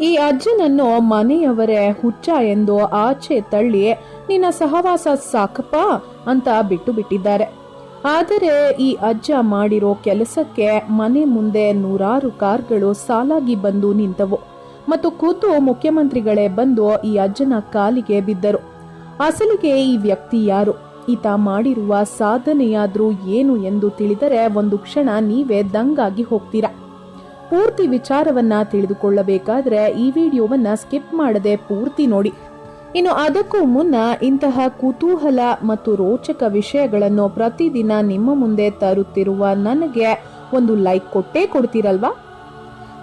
ಈ ಅಜ್ಜನನ್ನು ಮನೆಯವರೇ ಹುಚ್ಚ ಎಂದು ಆಚೆ ತಳ್ಳಿ, ನಿನ್ನ ಸಹವಾಸ ಸಾಕಪ್ಪ ಅಂತ ಬಿಟ್ಟು ಬಿಟ್ಟಿದ್ದಾರೆ ಆದರೆ ಈ ಅಜ್ಜ ಮಾಡಿರೋ ಕೆಲಸಕ್ಕೆ ಮನೆ ಮುಂದೆ ನೂರಾರು ಕಾರ್ಗಳು ಸಾಲಾಗಿ ಬಂದು ನಿಂತವು ಮತ್ತು ಕೂತು ಮುಖ್ಯಮಂತ್ರಿಗಳೇ ಬಂದು ಈ ಅಜ್ಜನ ಕಾಲಿಗೆ ಬಿದ್ದರು. ಅಸಲಿಗೆ ಈ ವ್ಯಕ್ತಿ ಯಾರು? ಈತ ಮಾಡಿರುವ ಸಾಧನೆಯಾದರೂ ಏನು ಎಂದು ತಿಳಿದರೆ ಒಂದು ಕ್ಷಣ ನೀವೇ ದಂಗಾಗಿ ಹೋಗ್ತೀರಾ? ಪೂರ್ತಿ ವಿಚಾರವನ್ನ ತಿಳಿದುಕೊಳ್ಳಬೇಕಾದ್ರೆ ಈ ವಿಡಿಯೋವನ್ನ ಸ್ಕಿಪ್ ಮಾಡದೆ ಪೂರ್ತಿ ನೋಡಿ. ಇನ್ನು ಅದಕ್ಕೂ ಮುನ್ನ ಇಂತಹ ಕುತೂಹಲ ಮತ್ತು ರೋಚಕ ವಿಷಯಗಳನ್ನು ಪ್ರತಿದಿನ ನಿಮ್ಮ ಮುಂದೆ ತರುತ್ತಿರುವ ನನಗೆ ಒಂದು ಲೈಕ್ ಕೊಟ್ಟೇ ಕೊಡ್ತೀರಲ್ವಾ?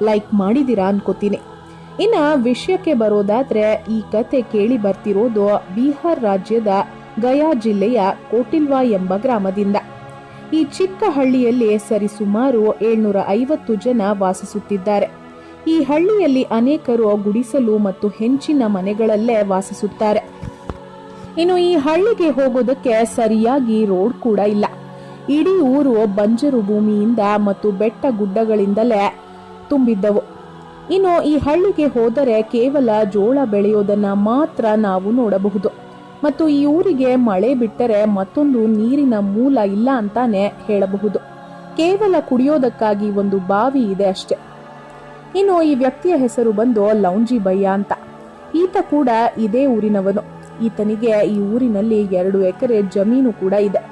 ಲೈಕ್ ಮಾಡಿದ್ದೀರಾ ಅನ್ಕೋತೀನಿ. ಇನ್ನ ವಿಷಯಕ್ಕೆ ಬರೋದಾದ್ರೆ ಈ ಕತೆ ಕೇಳಿ ಬರ್ತಿರೋದು ಬಿಹಾರ್ ರಾಜ್ಯದ ಗಯಾ ಜಿಲ್ಲೆಯ ಕೋಟಿಲ್ವಾ ಎಂಬ ಗ್ರಾಮದಿಂದ. ಈ ಚಿಕ್ಕ ಹಳ್ಳಿಯಲ್ಲಿ ಸರಿಸುಮಾರು ಏಳ್ನೂರ ಐವತ್ತು ಜನ ವಾಸಿಸುತ್ತಿದ್ದಾರೆ. ಈ ಹಳ್ಳಿಯಲ್ಲಿ ಅನೇಕರು ಗುಡಿಸಲು ಮತ್ತು ಹೆಂಚಿನ ಮನೆಗಳಲ್ಲೇ ವಾಸಿಸುತ್ತಾರೆ. ಇನ್ನು ಈ ಹಳ್ಳಿಗೆ ಹೋಗೋದಕ್ಕೆ ಸರಿಯಾಗಿ ರೋಡ್ ಕೂಡ ಇಲ್ಲ. ಇಡೀ ಊರು ಬಂಜರು ಭೂಮಿಯಿಂದ ಮತ್ತು ಬೆಟ್ಟ ಗುಡ್ಡಗಳಿಂದಲೇ ತುಂಬಿದ್ದವು. ಇನ್ನು ಈ ಹಳ್ಳಿಗೆ ಹೋದರೆ ಕೇವಲ ಜೋಳ ಬೆಳೆಯೋದನ್ನ ಮಾತ್ರ ನಾವು ನೋಡಬಹುದು. ಮತ್ತು ಈ ಊರಿಗೆ ಮಳೆ ಬಿಟ್ಟರೆ ಮತ್ತೊಂದು ನೀರಿನ ಮೂಲ ಇಲ್ಲ ಅಂತಾನೆ ಹೇಳಬಹುದು. ಕೇವಲ ಕುಡಿಯೋದಕ್ಕಾಗಿ ಒಂದು ಬಾವಿ ಇದೆ ಅಷ್ಟೆ. ಇನ್ನು ಈ ವ್ಯಕ್ತಿಯ ಹೆಸರು ಬಂದು ಲೌಂಜಿ ಬಯ್ಯ ಅಂತ. ಈತ ಕೂಡ ಇದೇ ಊರಿನವನು. ಈತನಿಗೆ ಈ ಊರಿನಲ್ಲಿ ಎರಡು ಎಕರೆ ಜಮೀನು ಕೂಡ ಇದೆ.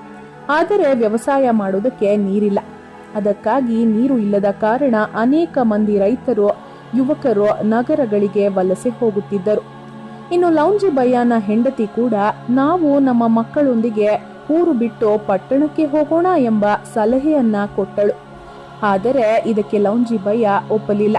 ಆದರೆ ವ್ಯವಸಾಯ ಮಾಡೋದಕ್ಕೆ ನೀರಿಲ್ಲ. ಅದಕ್ಕಾಗಿ ನೀರು ಇಲ್ಲದ ಕಾರಣ ಅನೇಕ ಮಂದಿ ರೈತರು, ಯುವಕರು ನಗರಗಳಿಗೆ ವಲಸೆ ಹೋಗುತ್ತಿದ್ದರು. ಇನ್ನು ಲೌಂಜಿ ಬಯ್ಯನ ಹೆಂಡತಿ ಕೂಡ ನಾವು ನಮ್ಮ ಮಕ್ಕಳೊಂದಿಗೆ ಊರು ಬಿಟ್ಟು ಪಟ್ಟಣಕ್ಕೆ ಹೋಗೋಣ ಎಂಬ ಸಲಹೆಯನ್ನ ಕೊಟ್ಟಳು. ಆದರೆ ಇದಕ್ಕೆ ಲೌಂಜಿ ಬಯ್ಯ ಒಪ್ಪಲಿಲ್ಲ.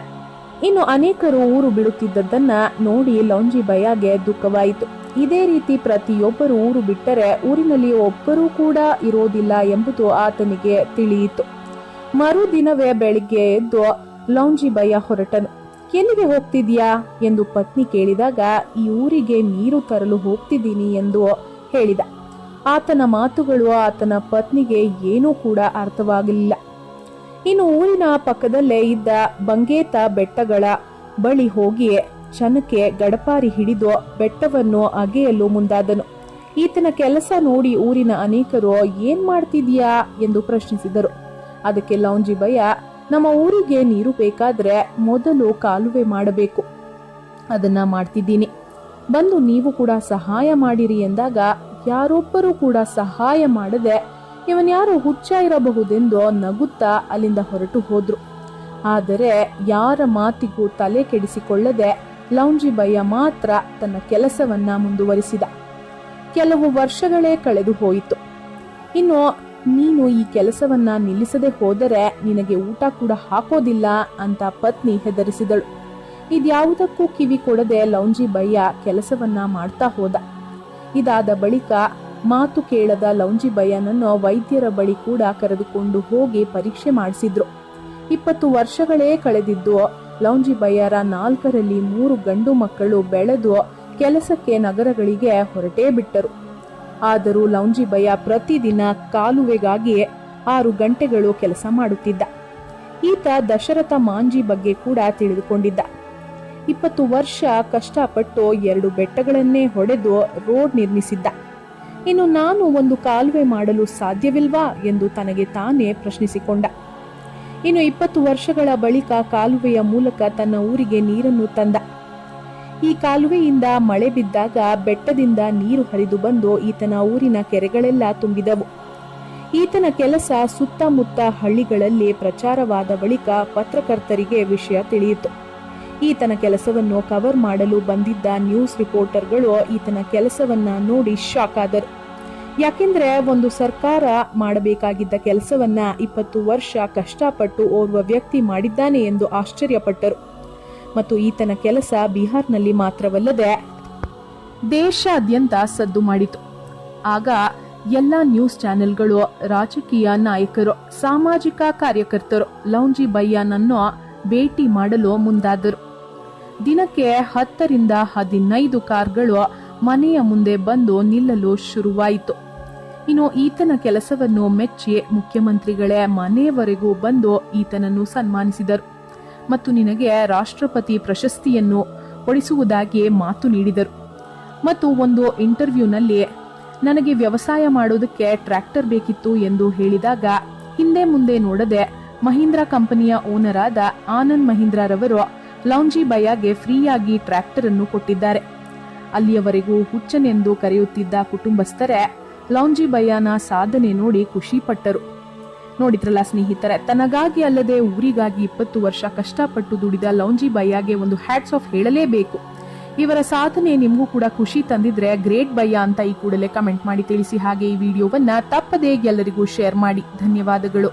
ಇನ್ನು ಅನೇಕರು ಊರು ಬಿಡುತ್ತಿದ್ದದ್ದನ್ನ ನೋಡಿ ಲೌಂಜಿ ಬಯ್ಯಗೆ ದುಃಖವಾಯಿತು. ಇದೇ ರೀತಿ ಪ್ರತಿಯೊಬ್ಬರು ಊರು ಬಿಟ್ಟರೆ ಊರಿನಲ್ಲಿ ಒಬ್ಬರೂ ಕೂಡ ಇರೋದಿಲ್ಲ ಎಂಬುದು ಆತನಿಗೆ ತಿಳಿಯಿತು. ಮರುದಿನವೇ ಬೆಳಿಗ್ಗೆ ಎದ್ದು ಲೌಂಜಿ ಬಯ್ಯ ಹೊರಟನು. ಎಲ್ಲಿಗೆ ಹೋಗ್ತಿದ್ಯಾ? ಎಂದು ಪತ್ನಿ ಕೇಳಿದಾಗ, ಈ ಊರಿಗೆ ನೀರು ತರಲು ಹೋಗ್ತಿದ್ದೀನಿ ಎಂದು ಹೇಳಿದ. ಆತನ ಮಾತುಗಳು ಆತನ ಪತ್ನಿಗೆ ಏನೂ ಕೂಡ ಅರ್ಥವಾಗಲಿಲ್ಲ. ಇನ್ನು ಊರಿನ ಪಕ್ಕದಲ್ಲೇ ಇದ್ದ ಬಂಗೇತ ಬೆಟ್ಟಗಳ ಬಳಿ ಹೋಗಿ ಚನಕ್ಕೆ ಗಡಪಾರಿ ಹಿಡಿದು ಬೆಟ್ಟವನ್ನು ಅಗೆಯಲು ಮುಂದಾದನು. ಈತನ ಕೆಲಸ ನೋಡಿ ಊರಿನ ಅನೇಕರು, ಏನ್ ಮಾಡ್ತಿದ್ಯಾ? ಎಂದು ಪ್ರಶ್ನಿಸಿದರು. ಅದಕ್ಕೆ ಲೌಂಜಿ ಭಯ ನಮ್ಮ ಊರಿಗೆ ನೀರು ಬೇಕಾದ್ರೆ ಮೊದಲು ಕಾಲುವೆ ಮಾಡಬೇಕು. ಅದನ್ನ ಮಾಡ್ತಿದ್ದೀನಿ. ಬಂದು ನೀವು ಕೂಡ ಸಹಾಯ ಮಾಡಿರಿ ಎಂದಾಗ ಯಾರೊಬ್ಬರೂ ಕೂಡ ಸಹಾಯ ಮಾಡದೆ ಇವನ್ಯಾರು ಹುಚ್ಚ ಇರಬಹುದೆಂದು ನಗುತ್ತಾ ಅಲ್ಲಿಂದ ಹೊರಟು ಹೋದ್ರು. ಆದರೆ ಯಾರ ಮಾತಿಗೂ ತಲೆ ಕೆಡಿಸಿಕೊಳ್ಳದೆ ಲೌಂಜಿ ಬಯ್ಯ ಮಾತ್ರ ತನ್ನ ಕೆಲಸವನ್ನ ಮುಂದುವರಿಸಿದ. ಕೆಲವು ವರ್ಷಗಳೇ ಕಳೆದು ಹೋಯಿತು. ಇನ್ನು ನೀನು ಈ ಕೆಲಸವನ್ನ ನಿಲ್ಲಿಸದೆ ಹೋದರೆ ನಿನಗೆ ಊಟ ಕೂಡ ಹಾಕೋದಿಲ್ಲ ಅಂತ ಪತ್ನಿ ಹೆದರಿಸಿದಳು. ಇದ್ಯಾವುದಕ್ಕೂ ಕಿವಿ ಕೊಡದೆ ಲೌಂಜಿ ಬಯ್ಯ ಕೆಲಸವನ್ನ ಮಾಡ್ತಾ ಹೋದ. ಇದಾದ ಬಳಿಕ ಮಾತು ಕೇಳದ ಲೌಂಜಿ ಬಯ್ಯನನ್ನು ವೈದ್ಯರ ಬಳಿ ಕೂಡ ಕರೆದುಕೊಂಡು ಹೋಗಿ ಪರೀಕ್ಷೆ ಮಾಡಿಸಿದ್ರು. ಇಪ್ಪತ್ತು ವರ್ಷಗಳೇ ಕಳೆದಿದ್ದು ಲೌಂಜಿ ಬಯ್ಯರ ನಾಲ್ಕರಲ್ಲಿ ಮೂರು ಗಂಡು ಮಕ್ಕಳು ಬೆಳೆದು ಕೆಲಸಕ್ಕೆ ನಗರಗಳಿಗೆ ಹೊರಟೇ ಬಿಟ್ಟರು. ಆದರೂ ಲೌಂಜಿ ಬಯ್ಯ ಪ್ರತಿದಿನ ಕಾಲುವೆಗಾಗಿಯೇ ಆರು ಗಂಟೆಗಳು ಕೆಲಸ ಮಾಡುತ್ತಿದ್ದ. ಈತ ದಶರಥ ಮಾಂಜಿ ಬಗ್ಗೆ ಕೂಡ ತಿಳಿದುಕೊಂಡಿದ್ದ. ಇಪ್ಪತ್ತು ವರ್ಷ ಕಷ್ಟಪಟ್ಟು ಎರಡು ಬೆಟ್ಟಗಳನ್ನೇ ಹೊಡೆದು ರೋಡ್ ನಿರ್ಮಿಸಿದ್ದ. ಇನ್ನು ನಾನು ಒಂದು ಕಾಲುವೆ ಮಾಡಲು ಸಾಧ್ಯವಿಲ್ವಾ ಎಂದು ತನಗೆ ತಾನೇ ಪ್ರಶ್ನಿಸಿಕೊಂಡ. ಇನ್ನು ಇಪ್ಪತ್ತು ವರ್ಷಗಳ ಬಳಿಕ ಕಾಲುವೆಯ ಮೂಲಕ ತನ್ನ ಊರಿಗೆ ನೀರನ್ನು ತಂದ. ಈ ಕಾಲುವೆಯಿಂದ ಮಳೆ ಬಿದ್ದಾಗ ಬೆಟ್ಟದಿಂದ ನೀರು ಹರಿದು ಬಂದು ಈತನ ಊರಿನ ಕೆರೆಗಳೆಲ್ಲ ತುಂಬಿದವು. ಈತನ ಕೆಲಸ ಸುತ್ತಮುತ್ತ ಹಳ್ಳಿಗಳಲ್ಲಿ ಪ್ರಚಾರವಾದ ಬಳಿಕ ಪತ್ರಕರ್ತರಿಗೆ ವಿಷಯ ತಿಳಿಯಿತು. ಈತನ ಕೆಲಸವನ್ನು ಕವರ್ ಮಾಡಲು ಬಂದಿದ್ದ ನ್ಯೂಸ್ ರಿಪೋರ್ಟರ್ಗಳು ಈತನ ಕೆಲಸವನ್ನ ನೋಡಿ ಶಾಕ್ ಆದರು. ಯಾಕೆಂದ್ರೆ ಒಂದು ಸರ್ಕಾರ ಮಾಡಬೇಕಾಗಿದ್ದ ಕೆಲಸವನ್ನ ಇಪ್ಪತ್ತು ವರ್ಷ ಕಷ್ಟಪಟ್ಟು ಓರ್ವ ವ್ಯಕ್ತಿ ಮಾಡಿದ್ದಾನೆ ಎಂದು ಆಶ್ಚರ್ಯಪಟ್ಟರು. ಮತ್ತು ಈತನ ಕೆಲಸ ಬಿಹಾರ್ನಲ್ಲಿ ಮಾತ್ರವಲ್ಲದೆ ದೇಶಾದ್ಯಂತ ಸದ್ದು ಮಾಡಿತು. ಆಗ ಎಲ್ಲ ನ್ಯೂಸ್ ಚಾನೆಲ್ಗಳು, ರಾಜಕೀಯ ನಾಯಕರು, ಸಾಮಾಜಿಕ ಕಾರ್ಯಕರ್ತರು ಲೌಂಜಿ ಬಯ್ಯನನ್ನು ಭೇಟಿ ಮಾಡಲು ಮುಂದಾದರು. ದಿನಕ್ಕೆ ಹತ್ತರಿಂದ ಹದಿನೈದು ಕಾರ್ಗಳು ಮನೆಯ ಮುಂದೆ ಬಂದು ನಿಲ್ಲಲು ಶುರುವಾಯಿತು. ಇನ್ನು ಈತನ ಕೆಲಸವನ್ನು ಮೆಚ್ಚಿ ಮುಖ್ಯಮಂತ್ರಿಗಳೇ ಮನೆಯವರೆಗೂ ಬಂದು ಈತನನ್ನು ಸನ್ಮಾನಿಸಿದರು. ಮತ್ತು ನಿನಗೆ ರಾಷ್ಟ್ರಪತಿ ಪ್ರಶಸ್ತಿಯನ್ನು ಕೊಡಿಸುವುದಾಗಿ ಮಾತು ನೀಡಿದರು. ಮತ್ತು ಒಂದು ಇಂಟರ್ವ್ಯೂನಲ್ಲಿ, ನನಗೆ ವ್ಯವಸಾಯ ಮಾಡೋದಕ್ಕೆ ಟ್ರ್ಯಾಕ್ಟರ್ ಬೇಕಿತ್ತು ಎಂದು ಹೇಳಿದಾಗ, ಹಿಂದೆ ಮುಂದೆ ನೋಡದೆ ಮಹೀಂದ್ರಾ ಕಂಪನಿಯ ಓನರ್ ಆದ ಆನಂದ್ ಮಹೀಂದ್ರರವರು ಲೌಂಜಿ ಬಯಾಗೆ ಫ್ರೀಯಾಗಿ ಟ್ರ್ಯಾಕ್ಟರ್ ಅನ್ನು ಕೊಟ್ಟಿದ್ದಾರೆ. ಅಲ್ಲಿಯವರೆಗೂ ಹುಚ್ಚನೆಂದು ಕರೆಯುತ್ತಿದ್ದ ಕುಟುಂಬಸ್ಥರೇ ಲೌಂಜಿ ಬಯ್ಯನ ಸಾಧನೆ ನೋಡಿ ಖುಷಿ ಪಟ್ಟರು ನೋಡಿದ್ರಲ್ಲ ಸ್ನೇಹಿತರೆ, ತನಗಾಗಿ ಅಲ್ಲದೆ ಊರಿಗಾಗಿ ಇಪ್ಪತ್ತು ವರ್ಷ ಕಷ್ಟಪಟ್ಟು ದುಡಿದ ಲೌಂಜಿ ಬಯ್ಯಾಗೆ ಒಂದು ಹ್ಯಾಟ್ಸ್ ಆಫ್ ಹೇಳಲೇಬೇಕು. ಇವರ ಸಾಧನೆ ನಿಮಗೂ ಕೂಡ ಖುಷಿ ತಂದಿದ್ರೆ ಗ್ರೇಟ್ ಬಯ್ಯ ಅಂತ ಈ ಕೂಡಲೇ ಕಮೆಂಟ್ ಮಾಡಿ ತಿಳಿಸಿ ಹಾಗೆ ಈ ವಿಡಿಯೋವನ್ನ ತಪ್ಪದೇ ಎಲ್ಲರಿಗೂ ಶೇರ್ ಮಾಡಿ. ಧನ್ಯವಾದಗಳು.